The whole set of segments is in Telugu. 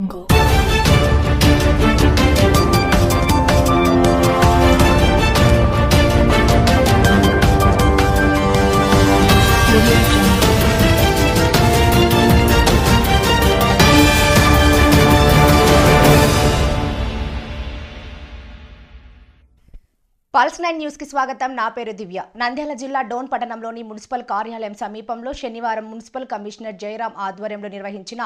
jungle. పల్స్ నైన్ న్యూస్కి స్వాగతం. నా పేరు దివ్య. నంద్యాల జిల్లా డోన్ పట్టణంలోని మున్సిపల్ కార్యాలయం సమీపంలో శనివారం మున్సిపల్ కమిషనర్ జయరాం ఆధ్వర్యంలో నిర్వహించిన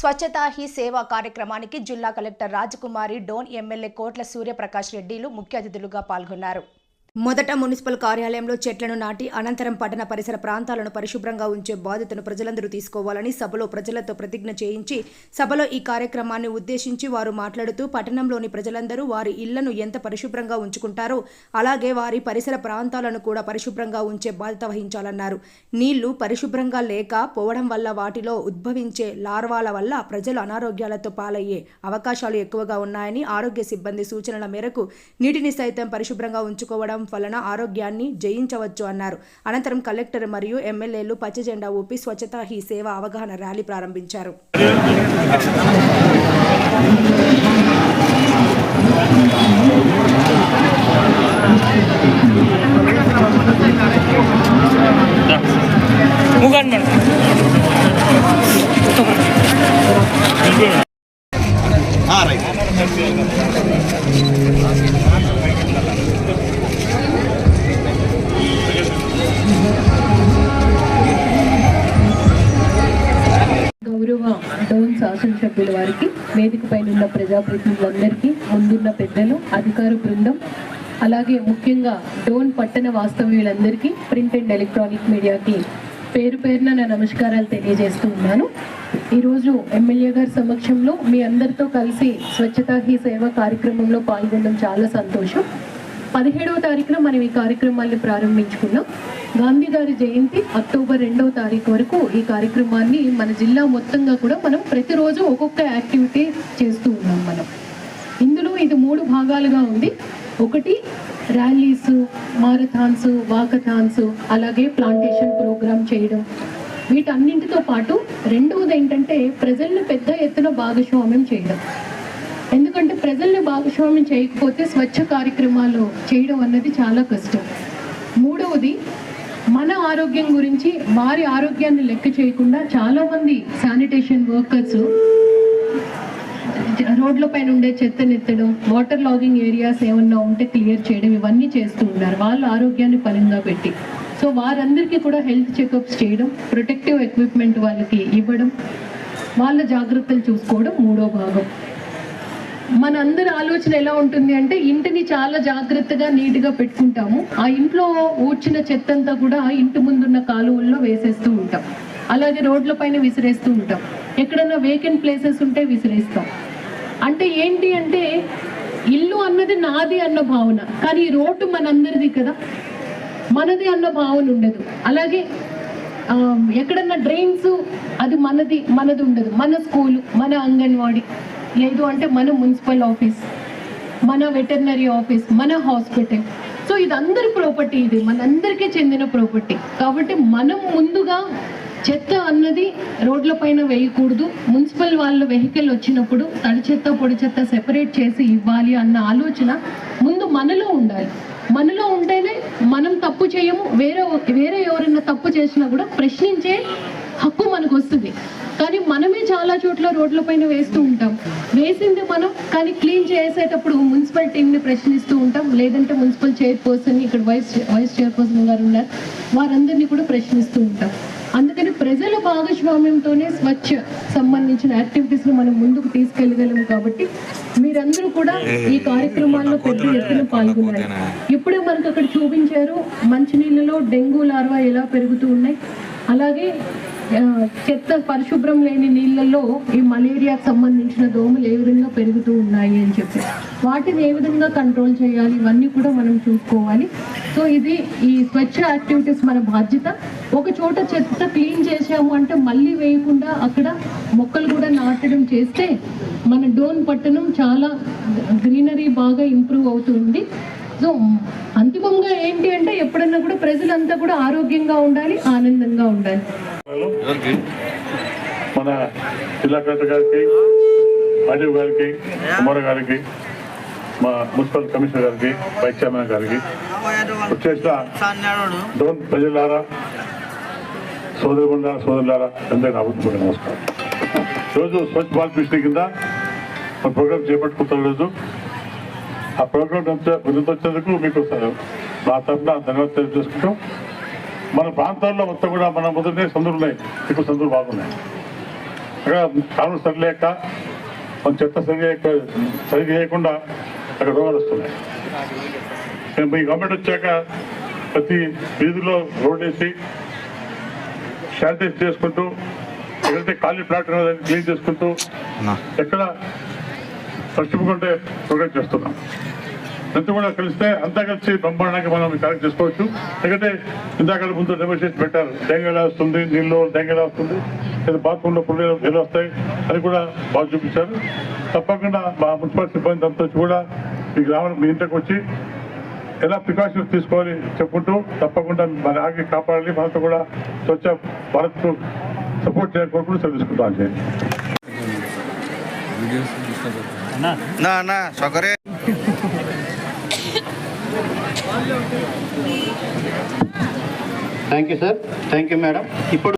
స్వచ్ఛతా హీ సేవా కార్యక్రమానికి జిల్లా కలెక్టర్ రాజకుమారి డోన్ ఎమ్మెల్యే కోట్ల సూర్యప్రకాష్ రెడ్డిలు ముఖ్య అతిథులుగా పాల్గొన్నారు. మొదట మున్సిపల్ కార్యాలయంలో చెట్లను నాటి అనంతరం పట్టణ పరిసర ప్రాంతాలను పరిశుభ్రంగా ఉంచే బాధ్యతను ప్రజలందరూ తీసుకోవాలని సభలో ప్రజలతో ప్రతిజ్ఞ చేయించి సభలో ఈ కార్యక్రమాన్ని ఉద్దేశించి వారు మాట్లాడుతూ పట్టణంలోని ప్రజలందరూ వారి ఇళ్ళను ఎంత పరిశుభ్రంగా ఉంచుకుంటారో అలాగే వారి పరిసర ప్రాంతాలను కూడా పరిశుభ్రంగా ఉంచే బాధ్యత వహించాలన్నారు. నీళ్ళు పరిశుభ్రంగా లేక పోవడం వల్ల వాటిలో ఉద్భవించే లార్వాల వల్ల ప్రజలు అనారోగ్యాలతో పాలయ్యే అవకాశాలు ఎక్కువగా ఉన్నాయని ఆరోగ్య సిబ్బంది సూచనల మేరకు నీటిని సైతం పరిశుభ్రంగా ఉంచుకోవడం వలన ఆరోగ్యాన్ని జయించవచ్చు అన్నారు. అనంతరం కలెక్టర్ మరియు ఎమ్మెల్యేలు పచ్చజెండా ఊపి స్వచ్ఛతా హీ సేవ అవగాహన ర్యాలీ ప్రారంభించారు. ముగాన్ మేడం శాసనసభ్యుల వారికి వేదిక పైన ఉన్న ప్రజాప్రతినిధులందరికీ ముందున్న పెద్దలు అధికార బృందం అలాగే ముఖ్యంగా డోన్ పట్టణ వాస్తవ్యులందరికీ ప్రింట్ అండ్ ఎలక్ట్రానిక్ మీడియాకి పేరు పేరున నా నమస్కారాలు తెలియజేస్తూ ఉన్నాను. ఈరోజు ఎమ్మెల్యే గారి సమక్షంలో మీ అందరితో కలిసి స్వచ్ఛతా హీ సేవ కార్యక్రమంలో పాల్గొనడం చాలా సంతోషం. పదిహేడవ తారీఖున మనం ఈ కార్యక్రమాన్ని ప్రారంభించుకున్నాం గాంధీ గారి జయంతి అక్టోబర్ రెండవ తారీఖు వరకు ఈ కార్యక్రమాన్ని మన జిల్లా మొత్తంగా కూడా మనం ప్రతిరోజు ఒక్కొక్క యాక్టివిటీ చేస్తూ ఉన్నాం మనం. ఇందులో ఇది మూడు భాగాలుగా ఉంది. ఒకటి ర్యాలీస్ మారథాన్స్ వాకథాన్స్ అలాగే ప్లాంటేషన్ ప్రోగ్రామ్ చేయడం. వీటన్నింటితో పాటు రెండవది ఏంటంటే ప్రజల్ని పెద్ద ఎత్తున భాగస్వామ్యం చేయడం. ఎందుకంటే ప్రజల్ని భాగస్వామ్యం చేయకపోతే స్వచ్ఛ కార్యక్రమాలు చేయడం అన్నది చాలా కష్టం. మూడవది మన ఆరోగ్యం గురించి వారి ఆరోగ్యాన్ని లెక్క చేయకుండా చాలామంది శానిటేషన్ వర్కర్స్ రోడ్ల పైన ఉండే చెత్తనెత్తడం వాటర్ లాగింగ్ ఏరియాస్ ఏమన్నా ఉంటే క్లియర్ చేయడం ఇవన్నీ చేస్తూ ఉన్నారు. వాళ్ళ ఆరోగ్యాన్ని పరంగా పెట్టి. సో వారందరికీ కూడా హెల్త్ చెకప్స్ చేయడం ప్రొటెక్టివ్ ఎక్విప్మెంట్ వాళ్ళకి ఇవ్వడం వాళ్ళ జాగ్రత్తలు చూసుకోవడం మూడో భాగం. మన అందరి ఆలోచన ఎలా ఉంటుంది అంటే ఇంటిని చాలా జాగ్రత్తగా నీట్గా పెట్టుకుంటాము. ఆ ఇంట్లో ఊడ్చిన చెత్త అంతా కూడా ఇంటి ముందున్న కాలువల్లో వేసేస్తూ ఉంటాం. అలాగే రోడ్ల పైన విసిరేస్తూ ఉంటాం. ఎక్కడన్నా వేకెంట్ ప్లేసెస్ ఉంటే విసిరేస్తాం. అంటే ఏంటి అంటే ఇల్లు అన్నది నాది అన్న భావన కానీ ఈ రోడ్డు మనందరిది కదా. మనది అన్న భావన ఉండదు. అలాగే ఎక్కడన్నా డ్రైన్స్ అది మనది మనది ఉండదు. మన స్కూలు మన అంగన్వాడీ. లేదు అంటే మన మున్సిపల్ ఆఫీస్ మన వెటర్నరీ ఆఫీస్ మన హాస్పిటల్. సో ఇది అందరి ప్రాపర్టీ ఇది మనందరికీ చెందిన ప్రాపర్టీ. కాబట్టి మనం ముందుగా చెత్త అన్నది రోడ్ల పైన వేయకూడదు. మున్సిపల్ వాళ్ళ వెహికల్ వచ్చినప్పుడు తడి చెత్త పొడి చెత్త సెపరేట్ చేసి ఇవ్వాలి అన్న ఆలోచన ముందు మనలో ఉండాలి. మనలో ఉంటేనే మనం తప్పు చేయము వేరే వేరే ఎవరైనా తప్పు చేసినా కూడా ప్రశ్నించే హక్కు మనకు వస్తుంది. కానీ మనమే చాలా చోట్ల రోడ్ల పైన వేస్తూ ఉంటాం. వేసింది మనం కానీ క్లీన్ చేసేటప్పుడు మున్సిపల్ టీంని ప్రశ్నిస్తూ ఉంటాం. లేదంటే మున్సిపల్ చైర్పర్సన్ ఇక్కడ వైస్ వైస్ చైర్పర్సన్ గారు ఉన్నారు. వారందరినీ కూడా ప్రశ్నిస్తూ ఉంటాం. అందుకని ప్రజల భాగస్వామ్యంతోనే స్వచ్ఛ సంబంధించిన యాక్టివిటీస్ని మనం ముందుకు తీసుకెళ్ళగలం కాబట్టి మీరందరూ కూడా ఈ కార్యక్రమాల్లో పెద్ద ఎత్తున పాల్గొన్నారు ఇప్పుడే మనకు అక్కడ చూపించారు మంచినీళ్ళలో డెంగ్యూ లార్వా ఎలా పెరుగుతూ ఉన్నాయి. అలాగే చెత్త పరిశుభ్రం లేని నీళ్ళల్లో ఈ మలేరియాకు సంబంధించిన దోమలు ఏ విధంగా పెరుగుతూ ఉన్నాయి అని చెప్పి. వాటిని ఏ విధంగా కంట్రోల్ చేయాలి? ఇవన్నీ కూడా మనం చూసుకోవాలి. సో ఇది ఈ స్వచ్ఛ యాక్టివిటీస్ మన బాధ్యత. ఒక చోట చెత్త క్లీన్ చేసాము అంటే మళ్ళీ వేయకుండా అక్కడ మొక్కలు కూడా నాటడం చేస్తే మన డోన్ పట్టణం చాలా గ్రీనరీ బాగా ఇంప్రూవ్ అవుతుంది. సో అంతిమంగా ఏంటి అంటే ఎప్పుడన్నా కూడా ప్రజలంతా కూడా ఆరోగ్యంగా ఉండాలి ఆనందంగా ఉండాలి. మన జిల్లా కలెక్టర్ గారికి ఆర్డీఓ గారికి కుమార్ గారికి మా మున్సిపల్ కమిషనర్ గారికి వైస్ చైర్మన్ గారికి. వచ్చేసిన డోన్ ప్రజలారా సోదరులారా సోదరులారా అందరికీ నా నమస్కారం. ఈరోజు స్వచ్ఛ భారత్ మిషన్ కింద మన ప్రోగ్రామ్ చేపట్టుకుంటాం రోజు ఆ ప్రోగ్రామ్ వచ్చినందుకు మీకు నా తరఫున ధన్యవాదాలు తెలియజేసుకుంటాం మన ప్రాంతాల్లో మొత్తం కూడా మన మొదటి సందులు ఉన్నాయి. ఎక్కువ సందులు బాగున్నాయి. అక్కడ కాలం సరిలేక మన చెత్త సరి చేయక సరి చేయకుండా అక్కడ రోగాలు వస్తున్నాయి. ఈ గవర్నమెంట్ వచ్చాక ప్రతి వీధిలో రోడ్ వేసి శానిటైజ్ చేసుకుంటూ ఎక్కడైతే ఖాళీ ప్లాట్ క్లీన్ చేసుకుంటూ ఎక్కడ పరిశుభ్రంగా ప్రోగ్రామ్ చేస్తున్నాం. అంతా కూడా కలిస్తే అంతా కలిసి బ్రహ్మాండంగా మనం కరెక్ట్ చేసుకోవచ్చు. ఎందుకంటే ఇందాక ముందు డెమోన్స్ట్రేషన్ పెట్టారు. డెంగ్యూ ఎలా వస్తుంది? నీళ్ళు డెంగ్యూ ఎలా వస్తుంది? లేదా బాత్రూంలో పుల్లలు ఎలా వస్తాయి? అది కూడా బాగా చూపించారు. తప్పకుండా మా మున్సిపల్ సిబ్బంది అంతా కూడా ఈ గ్రామం మీ ఇంటికి వచ్చి ఎలా ప్రికాషన్స్ తీసుకోవాలి చెప్పుకుంటూ తప్పకుండా మన ఆగి కాపాడాలి. మనతో కూడా స్వచ్ఛ భారత్ సపోర్ట్ చేయకూడదు తెలుసుకుంటాం না না সকালে thank you sir thank you madam ఇప్పుడు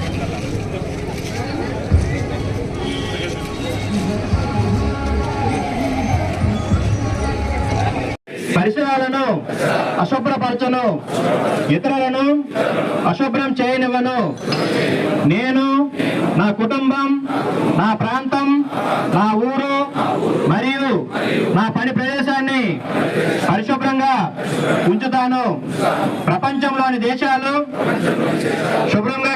అశుభ్రపరచను. ఇతరులను అశుభ్రం చేయనివ్వను. నేను నా కుటుంబం నా ప్రాంతం నా ఊరు మరియు నా పని ప్రదేశాన్ని పరిశుభ్రంగా ఉంచుతాను. ప్రపంచంలోని దేశాలు శుభ్రంగా